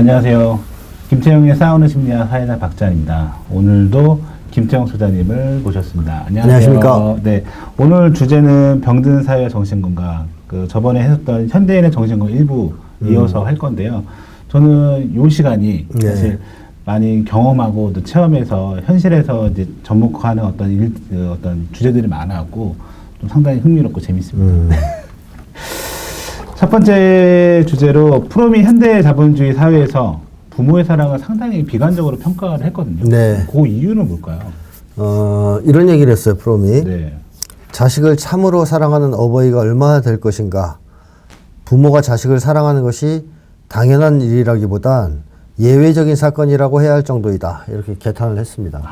안녕하세요. 김태형의 싸우는 심리학 사회자 박찬입니다. 오늘도 김태형 소장님을 모셨습니다. 안녕하세요. 안녕하십니까. 네, 오늘 주제는 병든 사회 정신건강. 그 저번에 했었던 현대인의 정신건강 일부 이어서 할 건데요. 저는 요 시간이 네. 사실 많이 경험하고 또 체험해서 현실에서 이제 접목하는 어떤 일, 그 어떤 주제들이 많아갖고 좀 상당히 흥미롭고 재밌습니다. 음, 첫 번째 주제로 프롬이 현대 자본주의 사회에서 부모의 사랑을 상당히 비관적으로 평가를 했거든요. 네. 그 이유는 뭘까요? 어, 이런 얘기를 했어요, 프롬이. 네. 자식을 참으로 사랑하는 어버이가 얼마나 될 것인가. 부모가 자식을 사랑하는 것이 당연한 일이라기보단 예외적인 사건이라고 해야 할 정도이다. 이렇게 개탄을 했습니다.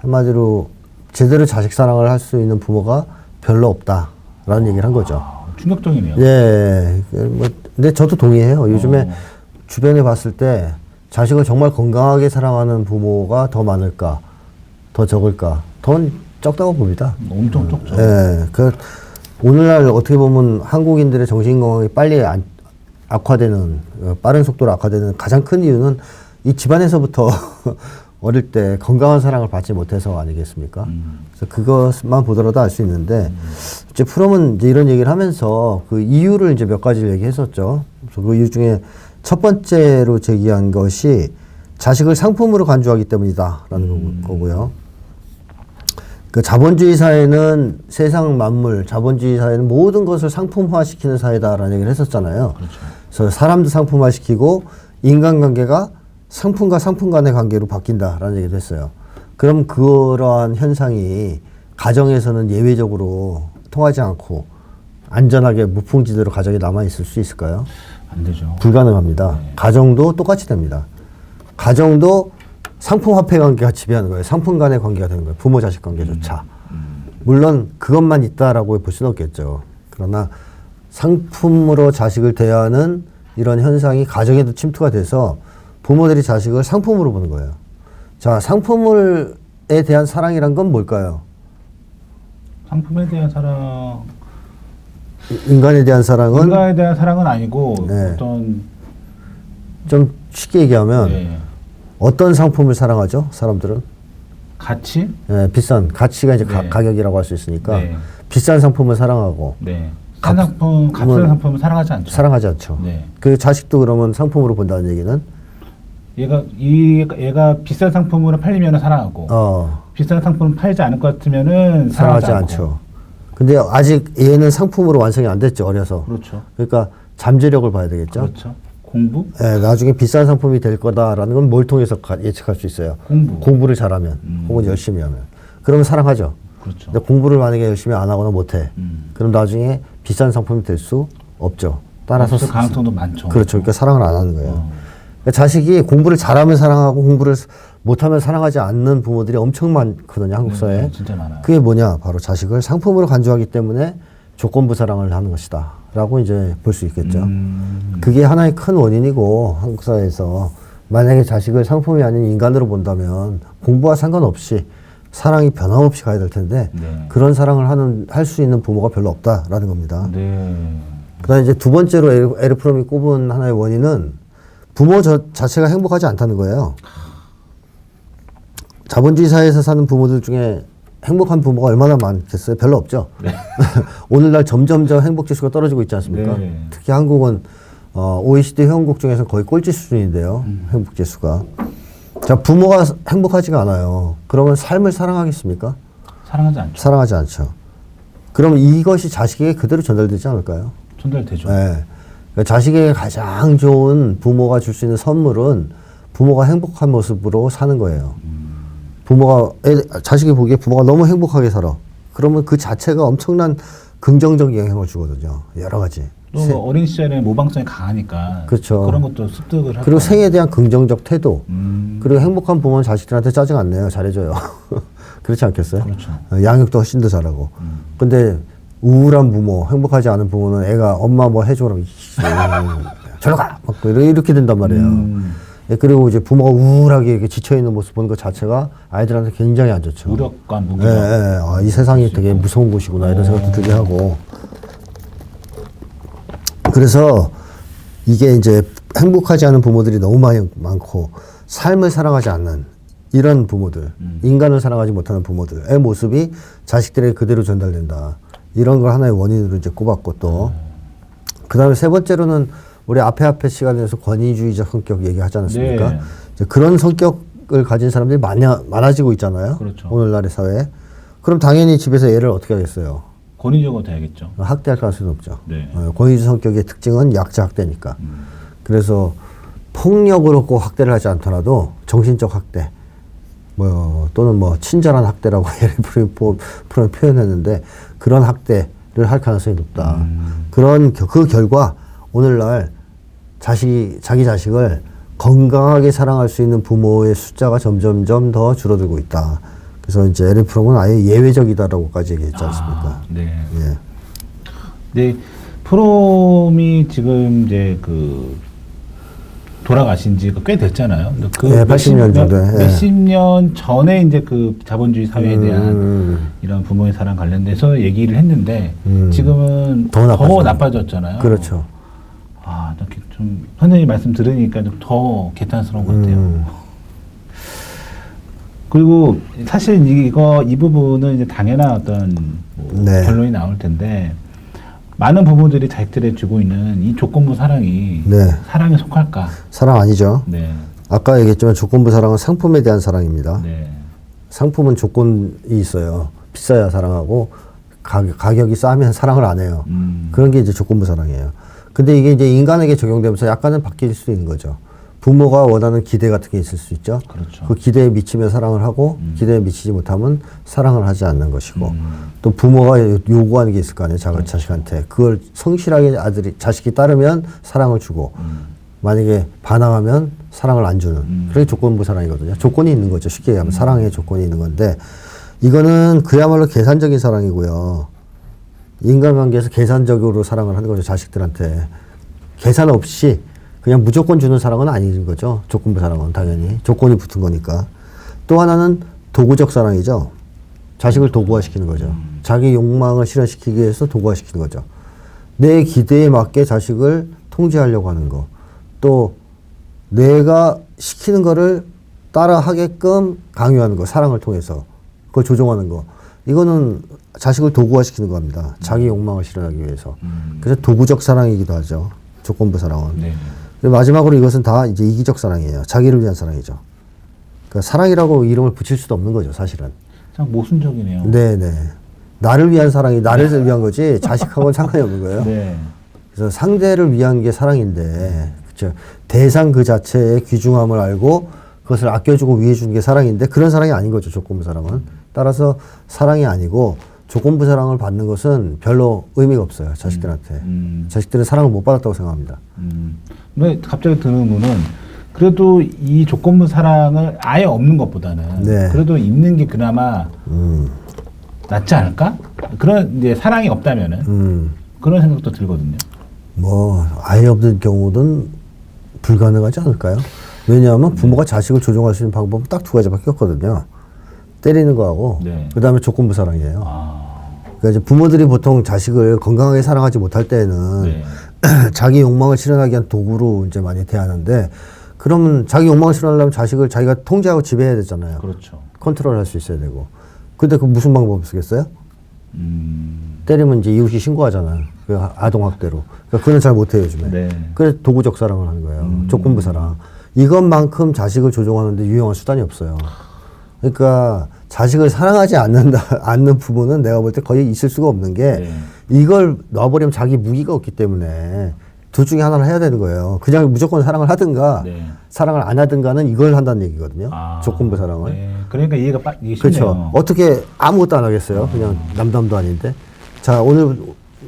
한마디로 제대로 자식 사랑을 할 수 있는 부모가 별로 없다라는 얘기를 한 거죠. 아, 충격적이네요. 예. 그 뭐, 근데 저도 동의해요. 요즘에 어. 주변에 봤을 때 자식을 정말 건강하게 사랑하는 부모가 더 많을까, 더 적을까, 더 적다고 봅니다. 엄청 적죠. 예. 그 오늘날 어떻게 보면 한국인들의 정신 건강이 빨리 안- 악화되는 어, 빠른 속도로 악화되는 가장 큰 이유는 이 집안에서부터 어릴 때 건강한 사랑을 받지 못해서 아니겠습니까? 음. 그래서 그것만 보더라도 알 수 있는데 이제 프롬은 이제 이런 얘기를 하면서 그 이유를 이제 몇 가지를 얘기했었죠. 그래서 그 이유 중에 첫 번째로 제기한 것이 자식을 상품으로 간주하기 때문이다라는 거고요. 그 자본주의 사회는 세상 만물, 자본주의 사회는 모든 것을 상품화시키는 사회다라는 얘기를 했었잖아요. 그래서 사람도 상품화시키고 인간관계가 상품과 상품 간의 관계로 바뀐다라는 얘기를 했어요. 그럼 그러한 현상이 가정에서는 예외적으로 통하지 않고 안전하게 무풍지대로 가정이 남아 있을 수 있을까요? 안 되죠. 불가능합니다. 가정도 똑같이 됩니다. 가정도 상품 화폐 관계가 지배하는 거예요. 상품 간의 관계가 되는 거예요. 부모 자식 관계조차. 물론 그것만 있다라고 볼 수는 없겠죠. 그러나 상품으로 자식을 대하는 이런 현상이 가정에도 침투가 돼서 부모들이 자식을 상품으로 보는 거예요. 자, 상품을에 대한 사랑이란 건 뭘까요? 상품에 대한 사랑, 이- 인간에 대한 사랑은 인간에 대한 사랑은 아니고 네. 어떤 좀 쉽게 얘기하면 네, 어떤 상품을 사랑하죠? 사람들은? 가치, 예, 비싼 가치가 이제 가, 네. 가 격이라고 할 수 있으니까 네. 비싼 상품을 사랑하고 네, 싼 상품, 값싼 상품을 사랑하지 않죠. 사랑하지 않죠. 네. 그 자식도 그러면 상품으로 본다는 얘기는 얘가 이 얘가 비싼 상품으로 팔리면 사랑하고 어 비싼 상품을 팔지 않을 것 같으면은 사랑하지 않고. 않죠. 근데 아직 얘는 상품으로 완성이 안 됐죠 어려서. 그렇죠. 그러니까 잠재력을 봐야 되겠죠. 그렇죠. 공부, 예, 나중에 비싼 상품이 될 거다라는 건 뭘 통해서 가- 예측할 수 있어요. 공부. 공부를 잘하면 음. 혹은 열심히 하면 그러면 사랑하죠. 그렇죠. 근데 공부를 만약에 열심히 안 하거나 못해. 음. 그럼 나중에 비싼 상품이 될 수 없죠. 따라서 가능성도 많죠. 그렇죠. 그러니까 사랑을 안 하는 거예요. 어. 그러니까 자식이 공부를 잘하면 사랑하고 공부를 못하면 사랑하지 않는 부모들이 엄청 많거든요. 한국 사회에. 네, 진짜 많아요. 그게 뭐냐? 바로 자식을 상품으로 간주하기 때문에 조건부 사랑을 하는 것이다. 라고 이제 볼 수 있겠죠. 음, 그게 하나의 큰 원인이고 한국 사회에서 만약에 자식을 상품이 아닌 인간으로 본다면 공부와 상관없이 사랑이 변함없이 가야 될 텐데 네. 그런 사랑을 하는 할 수 있는 부모가 별로 없다라는 겁니다. 네. 그다음에 이제 두 번째로 에르, 에르프롬이 꼽은 하나의 원인은 부모 저, 자체가 행복하지 않다는 거예요. 자본주의 사회에서 사는 부모들 중에 행복한 부모가 얼마나 많겠어요? 별로 없죠. 오늘날 점점점 행복 지수가 떨어지고 있지 않습니까? 네. 특히 한국은 어, OECD 회원국 중에서 거의 꼴찌 수준인데요. 음. 행복 지수가. 자, 부모가 행복하지가 않아요. 그러면 삶을 사랑하겠습니까? 사랑하지 않죠. 사랑하지 않죠. 그럼 이것이 자식에게 그대로 전달되지 않을까요? 전달되죠. 네. 그러니까 자식에게 가장 좋은 부모가 줄 수 있는 선물은 부모가 행복한 모습으로 사는 거예요. 부모가 애, 자식이 보기에 부모가 너무 행복하게 살아. 그러면 그 자체가 엄청난 긍정적 영향을 주거든요. 여러 가지. 또 어린 시절에 모방성이 강하니까 그렇죠. 그런 것도 습득을 하고 그리고 생에 대한 긍정적 태도. 음, 그리고 행복한 부모는 자식들한테 짜증 안 내요. 잘해줘요. 그렇지 않겠어요? 그렇죠. 어, 양육도 훨씬 더 잘하고. 근데 우울한 부모, 행복하지 않은 부모는 애가 엄마 뭐 해줘라면 이씨, 저리 가! 막 이렇게 된단 말이에요. 음. 예, 그리고 이제 부모가 우울하게 이렇게 지쳐있는 모습 보는 것 자체가 아이들한테 굉장히 안 좋죠. 무력과 예, 무기력. 예, 아, 이 세상이 되게 무서운 곳이구나 이런 생각도 들게 하고. 그래서 이게 이제 행복하지 않은 부모들이 너무 많이 많고 삶을 사랑하지 않는 이런 부모들, 인간을 사랑하지 못하는 부모들의 모습이 자식들에게 그대로 전달된다. 이런 걸 하나의 원인으로 이제 꼽았고 또 그다음에 세 번째로는 우리 앞에 앞에 시간에서 권위주의적 성격 얘기하지 않았습니까? 네. 이제 그런 성격을 가진 사람들이 많아, 많아지고 있잖아요. 그렇죠. 오늘날의 사회에. 그럼 당연히 집에서 애를 어떻게 하겠어요? 권위적으로 돼야겠죠. 학대할 가능성이 높죠. 네. 어, 권위주의 성격의 특징은 약자 학대니까. 그래서 폭력으로 꼭 학대를 하지 않더라도 정신적 학대, 뭐 또는 뭐 친절한 학대라고 예를 프로 프로 표현했는데 그런 학대를 할 가능성이 높다. 그런 겨- 그 결과 오늘날 자식 자기 자식을 건강하게 사랑할 수 있는 부모의 숫자가 점점점 더 줄어들고 있다. 그래서 이제 에리 프롬은 아예 예외적이다라고까지 얘기했지 않습니까? 아, 네. 예. 네, 프롬이 지금 이제 그 돌아가신 지가 꽤 됐잖아요. 근데 그 네, 몇십 80년 정도, 몇- 예. 몇십 년 전에 이제 그 자본주의 사회에 대한 음. 이런 부모의 사랑 관련돼서 얘기를 했는데 음. 지금은 더 더, 나빠졌네. 나빠졌잖아요. 그렇죠. 아, 이렇게 좀 선생님 말씀 들으니까 좀 더 개탄스러운 것 같아요. 음. 그리고 사실 이거 이 부분은 이제 당연한 어떤 뭐 네. 결론이 나올 텐데 많은 부모들이 자식들에 주고 있는 이 조건부 사랑이 네. 사랑에 속할까? 사랑 아니죠. 네, 아까 얘기했지만 조건부 사랑은 상품에 대한 사랑입니다. 네, 상품은 조건이 있어요. 비싸야 사랑하고 가격, 가격이 싸면 사랑을 안 해요. 음, 그런 게 이제 조건부 사랑이에요. 근데 이게 이제 인간에게 적용되면서 약간은 바뀔 수 있는 거죠. 부모가 원하는 기대 같은 게 있을 수 있죠. 그렇죠. 그 기대에 미치면 사랑을 하고 기대에 미치지 못하면 사랑을 하지 않는 것이고 음. 또 부모가 요- 요구하는 게 있을 거 아니에요. 자, 자식한테 그걸 성실하게 아들이 자식이 따르면 사랑을 주고 음. 만약에 반항하면 사랑을 안 주는 그게 조건부 사랑이거든요. 조건이 있는 거죠. 쉽게 얘기하면 사랑의 조건이 있는 건데 이거는 그야말로 계산적인 사랑이고요. 인간관계에서 계산적으로 사랑을 하는 거죠. 자식들한테 계산 없이 그냥 무조건 주는 사랑은 아닌 거죠. 조건부 사랑은 당연히 조건이 붙은 거니까. 또 하나는 도구적 사랑이죠. 자식을 도구화시키는 거죠. 자기 욕망을 실현시키기 위해서 도구화시키는 거죠. 내 기대에 맞게 자식을 통제하려고 하는 거. 또 내가 시키는 거를 따라 하게끔 강요하는 거. 사랑을 통해서. 그걸 조종하는 거. 이거는 자식을 도구화시키는 겁니다. 자기 욕망을 실현하기 위해서. 음. 그래서 도구적 사랑이기도 하죠. 조건부 사랑은. 네, 마지막으로 이것은 다 이제 이기적 사랑이에요. 자기를 위한 사랑이죠. 그러니까 사랑이라고 이름을 붙일 수도 없는 거죠, 사실은. 참 모순적이네요. 네 네. 나를 위한 사랑이 나를 위한 거지 자식하고는 상관이 없는 거예요. 네, 그래서 상대를 위한 게 사랑인데, 그죠 대상 그 자체의 귀중함을 알고 그것을 아껴주고 위해 주는 게 사랑인데 그런 사랑이 아닌 거죠, 조건부 사랑은. 따라서 사랑이 아니고 조건부 사랑을 받는 것은 별로 의미가 없어요, 자식들한테. 음. 자식들은 사랑을 못 받았다고 생각합니다. 음. 근데 갑자기 드는 거는 그래도 이 조건부 사랑을 아예 없는 것보다는 네. 그래도 있는 게 그나마 음, 낫지 않을까? 그런 이제 사랑이 없다면은 음. 그런 생각도 들거든요. 뭐 아예 없는 경우는 불가능하지 않을까요? 왜냐하면 부모가 자식을 조종할 수 있는 방법은 딱 두 가지밖에 없거든요. 때리는 거하고 네. 그다음에 조건부 사랑이에요. 아, 그러니까 이제 부모들이 보통 자식을 건강하게 사랑하지 못할 때는 네. 자기 욕망을 실현하기 위한 도구로 이제 많이 대하는데 그러면 자기 욕망을 실현하려면 자식을 자기가 통제하고 지배해야 되잖아요. 그렇죠. 컨트롤할 수 있어야 되고. 근데 그 무슨 방법 쓰겠어요? 음, 때리면 이제 이웃이 신고하잖아요. 그 아동 학대로. 그러니까 그건 잘 못해요 요즘에. 네. 그래서 도구적 사랑을 하는 거예요. 음. 조건부 사랑. 이것만큼 자식을 조종하는데 유용한 수단이 없어요. 그러니까 자식을 사랑하지 않는다, 않는 부모는 내가 볼 때 거의 있을 수가 없는 게 네. 이걸 놔버리면 자기 무기가 없기 때문에 둘 중에 하나를 해야 되는 거예요. 그냥 무조건 사랑을 하든가 네. 사랑을 안 하든가는 이걸 한다는 얘기거든요. 아, 조건부 사랑을. 네. 그러니까 이해가 빠, 이게 그렇죠. 어떻게 아무것도 안 하겠어요. 그냥 남담도 아닌데. 자, 오늘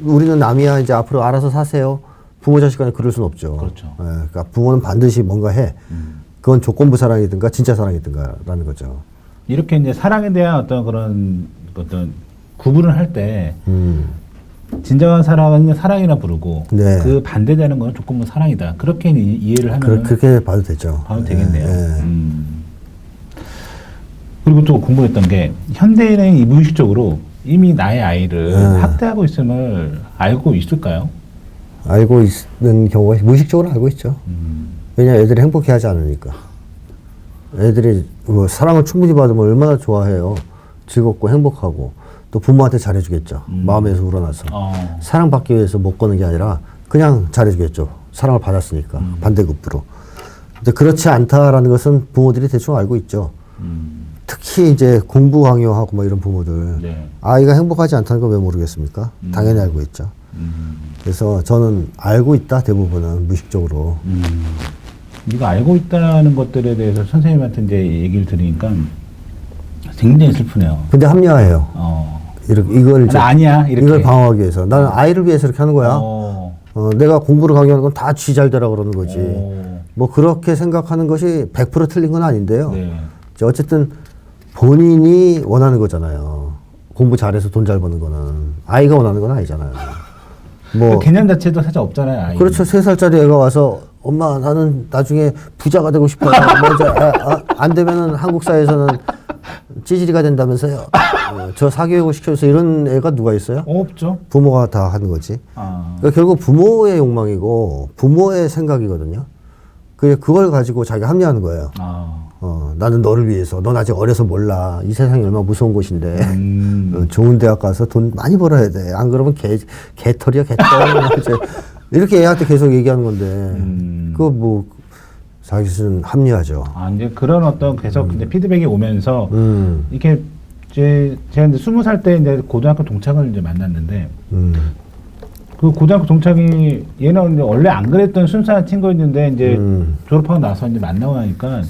우리는 남이야 이제 앞으로 알아서 사세요. 부모 자식 간에 그럴 수는 없죠. 그렇죠. 예, 그러니까 부모는 반드시 뭔가 해. 음. 그건 조건부 사랑이든가 진짜 사랑이든가라는 거죠. 이렇게 이제 사랑에 대한 어떤 그런 어떤 구분을 할때 음. 진정한 사랑은 사랑이라 부르고 네. 그 반대되는 건 조건부 사랑이다. 그렇게 이- 이해를 그, 하면 그 렇게 봐도 되죠. 봐도 예, 되겠네요. 예. 음. 그리고 또 궁금했던 게 현대인은 이 무의식적으로 이미 나의 아이를 네. 학대하고 있음을 알고 있을까요? 알고 있는 경우가 무의식적으로 알고 있죠. 음. 왜냐 애들이 행복해하지 않으니까. 애들이 뭐 사랑을 충분히 받으면 얼마나 좋아해요. 즐겁고 행복하고 또 부모한테 잘해주겠죠. 마음에서 우러나서 어. 사랑받기 위해서 못 거는 게 아니라 그냥 잘해주겠죠. 사랑을 받았으니까 반대급부로. 근데 그렇지 않다라는 것은 부모들이 대충 알고 있죠. 음. 특히 이제 공부 강요하고 뭐 이런 부모들 네. 아이가 행복하지 않다는 걸 왜 모르겠습니까? 당연히 알고 있죠. 음. 그래서 저는 알고 있다 대부분은 무의식적으로. 음. 네가 알고 있다는 것들에 대해서 선생님한테 이제 얘기를 들으니까 굉장히 슬프네요. 근데 합리화해요. 어. 이렇게 이걸 나 아니야 이렇게. 이걸 방어하기 위해서 나는 아이를 위해서 이렇게 하는 거야. 어. 어, 내가 공부를 강요하는 건다쥐잘 되라 그러는 거지. 어. 뭐 그렇게 생각하는 것이 100% 틀린 건 아닌데요. 네. 이제 어쨌든 본인이 원하는 거잖아요. 공부 잘해서 돈 잘 버는 거는 아이가 원하는 건 아니잖아요. 뭐 그 개념 자체도 사실 없잖아요. 아이. 그렇죠. 세 살짜리 애가 와서 엄마 나는 나중에 부자가 되고 싶어요. 뭐 이제 아, 아, 안 되면은 한국 사회에서는 찌질이가 된다면서요. 어, 저 사교육을 시켜서 이런 애가 누가 있어요? 없죠. 부모가 다 하는 거지. 아. 그러니까 결국 부모의 욕망이고 부모의 생각이거든요. 그 그걸 가지고 자기가 합리하는 거예요. 아. 어, 나는 너를 위해서. 넌 아직 어려서 몰라. 이 세상이 얼마나 무서운 곳인데. 음. 어, 좋은 대학 가서 돈 많이 벌어야 돼. 안 그러면 개, 개털이야, 개털. 이렇게 애한테 계속 얘기하는 건데. 음. 그거 뭐, 스스로는 합리화죠. 아 이제 그런 어떤 계속 이제 피드백이 오면서 음, 이렇게 제 제가 이제 스무 살 때 이제 고등학교 동창을 이제 만났는데 음, 그 고등학교 동창이 얘는 이제 원래 안 그랬던 순수한 친구였는데 이제 음. 졸업하고 나서 이제 만나고 나니까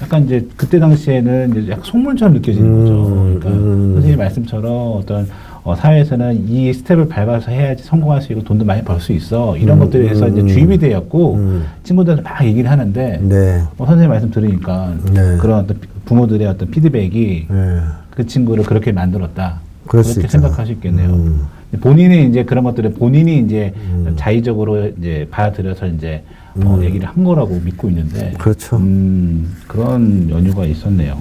약간 이제 그때 당시에는 이제 약간 속물처럼 느껴지는 음, 거죠. 그러니까 음. 선생님 말씀처럼 어떤 어, 사회에서는 이 스텝을 밟아서 해야지 성공할 수 있고 돈도 많이 벌 수 있어 이런 음, 것들에 대해서 음, 이제 주입이 되었고 음. 친구들한테 막 얘기를 하는데 네. 어, 선생님 말씀 들으니까 네. 그런 어떤 피- 부모들의 어떤 피드백이 네. 그 친구를 그렇게 만들었다. 그렇게. 생각할 수 있겠네요. 음. 본인이 이제 그런 것들을 본인이 이제 자의적으로 이제 받아들여서 이제 어, 얘기를 한 거라고 믿고 있는데 음. 그렇죠. 음, 그런 연유가 있었네요.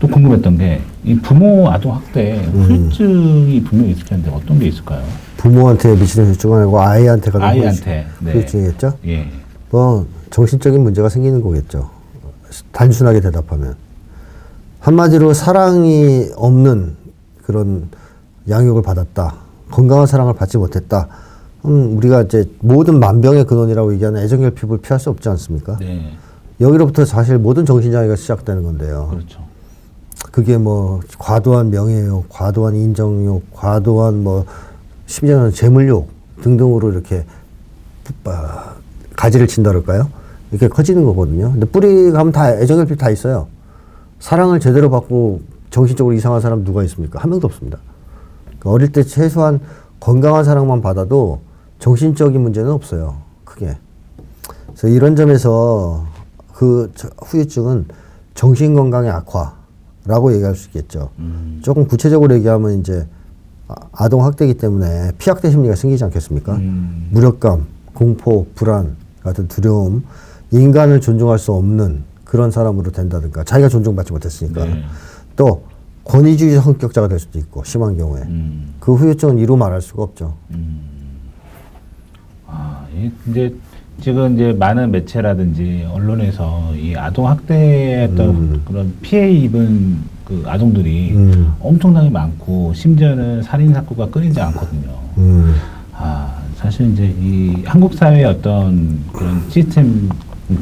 또 궁금했던 게 이 부모 아동 학대 음. 후유증이 분명히 있을 텐데 어떤 게 있을까요? 부모한테 미치는 후유증은 아니고 아이한테 가는 아이한테, 네. 후유증이겠죠? 예. 뭐 정신적인 문제가 생기는 거겠죠. 단순하게 대답하면 한마디로 사랑이 없는 그런 양육을 받았다. 건강한 사랑을 받지 못했다. 음, 우리가 이제 모든 만병의 근원이라고 얘기하는 애정결핍을 피할 수 없지 않습니까? 네. 여기로부터 사실 모든 정신장애가 시작되는 건데요. 그렇죠. 그게 뭐 과도한 명예욕, 과도한 인정욕, 과도한 뭐 심지어는 재물욕 등등으로 이렇게 아, 가지를 친다 그럴까요? 이렇게 커지는 거거든요. 근데 뿌리 가면 다 애정결핍 다 있어요. 사랑을 제대로 받고 정신적으로 이상한 사람 누가 있습니까? 한 명도 없습니다. 그러니까 어릴 때 최소한 건강한 사랑만 받아도 정신적인 문제는 없어요. 크게. 그래서 이런 점에서 그 저- 후유증은 정신 건강의 악화 라고 얘기할 수 있겠죠. 음. 조금 구체적으로 얘기하면 이제 아- 아동 학대이기 때문에 피학대 심리가 생기지 않겠습니까? 음. 무력감, 공포, 불안 같은 두려움, 인간을 존중할 수 없는 그런 사람으로 된다든가 자기가 존중받지 못했으니까 네. 또 권위주의 성격자가 될 수도 있고 심한 경우에 음. 그 후유증은 이루 말할 수가 없죠. 아, 이 이제 지금 이제 많은 매체라든지 언론에서 이 아동 학대했던 그런 피해 입은 그 아동들이 음. 엄청나게 많고 심지어는 살인 사건가 끊이지 않거든요. 음, 아, 사실 이제 이 한국 사회의 어떤 그런 시스템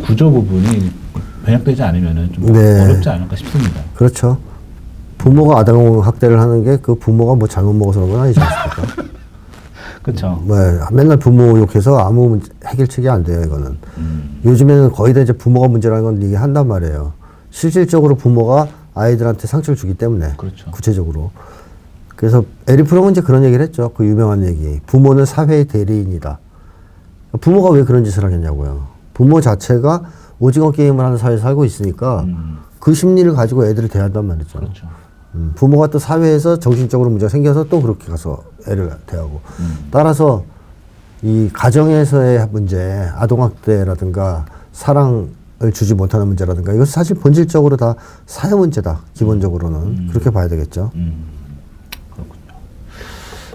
구조 부분이 변혁되지 않으면은 좀 네. 어렵지 않을까 싶습니다. 그렇죠. 부모가 아동 학대를 하는 게 그 부모가 뭐 잘못 먹어서 그런 건 아니지 않습니까? 그렇죠. 뭐 맨날 부모 욕해서 아무 문제- 해결책이 안 돼요 이거는. 음. 요즘에는 거의 다 이제 부모가 문제라는 건 얘기한단 말이에요. 실질적으로 부모가 아이들한테 상처를 주기 때문에 그렇죠. 구체적으로. 그래서 에리프롱은 이제 그런 얘기를 했죠. 그 유명한 얘기. 부모는 사회의 대리인이다. 부모가 왜 그런 짓을 하겠냐고요. 부모 자체가 오징어 게임을 하는 사회에 살고 있으니까 음. 그 심리를 가지고 애들을 대한단 말이죠. 그렇죠. 음, 부모가 또 사회에서 정신적으로 문제가 생겨서 또 그렇게 가서 애를 대하고 음. 따라서 이 가정에서의 문제, 아동학대라든가 사랑을 주지 못하는 문제라든가 이것은 사실 본질적으로 다 사회 문제다. 기본적으로는 그렇게 봐야 되겠죠. 음, 그렇군요.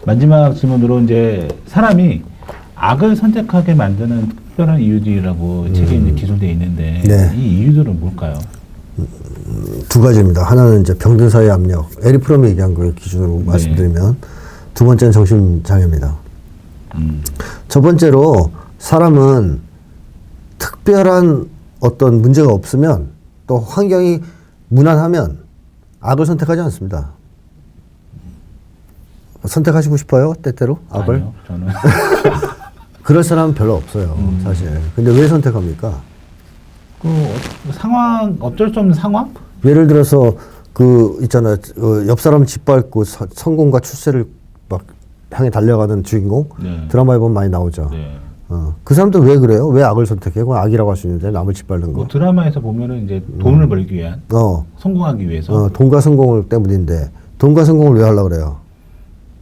마지막 질문으로 이제 사람이 악을 선택하게 만드는 특별한 이유들이라고 책에 이제 기술되어 있는데 음. 네. 이 이유들은 뭘까요? 두 가지입니다. 하나는 이제 병든 사회 압력, 에리 프롬이 얘기한 걸 기준으로 네. 말씀드리면 두 번째는 정신 장애입니다. 음, 첫 번째로 사람은 특별한 어떤 문제가 없으면 또 환경이 무난하면 악을 선택하지 않습니다. 선택하시고 싶어요? 때때로 악을? 아니요, 저는 그럴 사람은 별로 없어요, 음. 사실. 근데 왜 선택합니까? 그 어- 상황 어쩔 수 없는 상황? 예를 들어서 그 있잖아 어, 옆 사람 짓밟고 서- 성공과 출세를 막 향해 달려가는 주인공 네. 드라마에 보면 많이 나오죠. 네. 어, 그 사람도 왜 그래요? 왜 악을 선택해? 그건 악이라고 할 수 있는데 남을 짓밟는 뭐 거. 드라마에서 보면은 이제 돈을 벌기 위한 어, 성공하기 위해서 어, 돈과 성공을 때문인데 돈과 성공을 왜 하려고 그래요?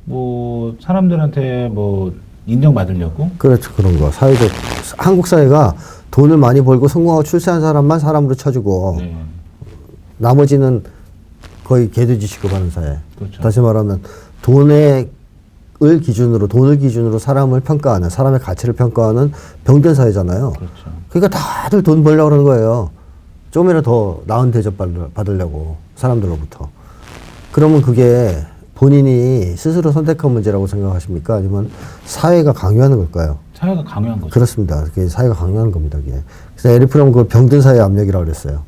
뭐 사람들한테 뭐 인정받으려고 그렇죠 그런 거 사회적 한국 사회가 돈을 많이 벌고 성공하고 출세한 사람만 사람으로 쳐주고 네. 나머지는 거의 개돼지 취급하는 사회. 그렇죠. 다시 말하면 돈의 을 기준으로 돈을 기준으로 사람을 평가하는 사람의 가치를 평가하는 병든 사회잖아요. 그렇죠. 그러니까 다들 돈 벌려고 그러는 거예요. 좀이라도 더 나은 대접 받으- 받으려고 사람들로부터. 그러면 그게 본인이 스스로 선택한 문제라고 생각하십니까? 아니면 사회가 강요하는 걸까요? 사회가 강요한 거죠. 그렇습니다. 그게 사회가 강요하는 겁니다. 그게. 그래서 에리프롬 그 병든 사회 압력이라고 그랬어요.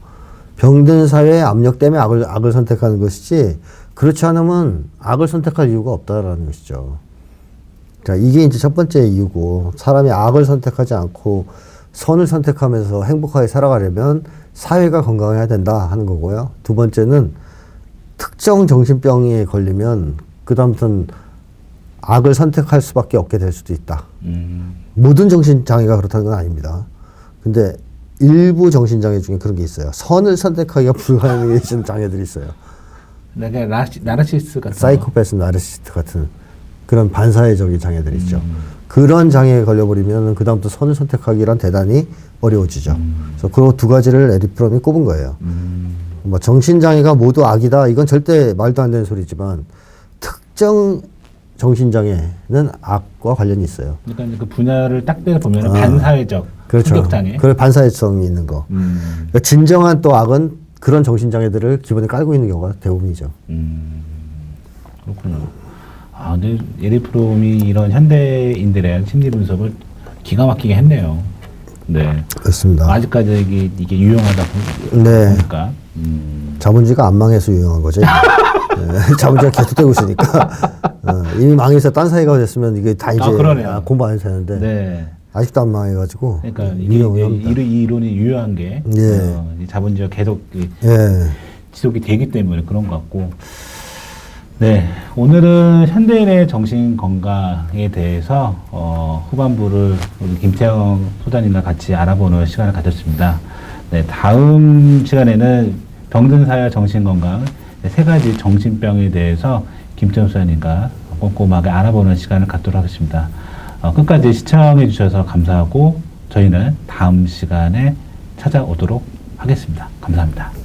병든 사회의 압력 때문에 악을, 악을 선택하는 것이지, 그렇지 않으면 악을 선택할 이유가 없다라는 것이죠. 자, 이게 이제 첫 번째 이유고, 사람이 악을 선택하지 않고 선을 선택하면서 행복하게 살아가려면 사회가 건강해야 된다 하는 거고요. 두 번째는 특정 정신병에 걸리면, 그다음부터는 악을 선택할 수밖에 없게 될 수도 있다. 음, 모든 정신장애가 그렇다는 건 아닙니다. 근데 일부 정신장애 중에 그런 게 있어요. 선을 선택하기가 불가능해지는 장애들이 있어요. 내가 나시, 나르시스 같은 거. 사이코패스, 나르시스트 같은 그런 반사회적인 장애들이 있죠. 음. 그런 장애에 걸려버리면 그다음부터 선을 선택하기란 대단히 어려워지죠. 그래서 그 두 가지를 에리프롬이 꼽은 거예요. 음, 뭐 정신장애가 모두 악이다. 이건 절대 말도 안 되는 소리지만 특정 정신장애는 악과 관련이 있어요. 그러니까 그 분야를 딱 때려 보면 아. 반사회적 그렇죠. 성격 장애. 그런 반사회성이 있는 거. 음, 그러니까 진정한 또 악은 그런 정신장애들을 기본에 깔고 있는 경우가 대부분이죠. 음, 그렇군요. 아, 근데 에리프롬이 이런 현대인들의 심리 분석을 기가 막히게 했네요. 네. 그렇습니다. 아직까지 이게, 이게 유용하다 보- 네. 보니까. 음, 자본주의가 안 망해서 유용한 거죠. 네, 자본주의가 계속되고 있으니까 어, 이미 망해서 딴 사회가 됐으면 이게 다 이제 아. 아, 공부 안 해도 되는데 네. 아직도 안 망해가지고 그러니까 음, 이게. 이, 이 이론이 유효한 게 예. 어, 이 자본주의가 계속 이 예, 지속이 되기 때문에 그런 것 같고. 네, 오늘은 현대인의 정신 건강에 대해서 어, 후반부를 우리 김태형 소장님과 같이 알아보는 시간을 가졌습니다. 네, 다음 시간에는 병든 사회 정신 건강 네, 세 가지 정신병에 대해서 김태형 소장님과 꼼꼼하게 알아보는 시간을 갖도록 하겠습니다. 어, 끝까지 시청해 주셔서 감사하고 저희는 다음 시간에 찾아오도록 하겠습니다. 감사합니다.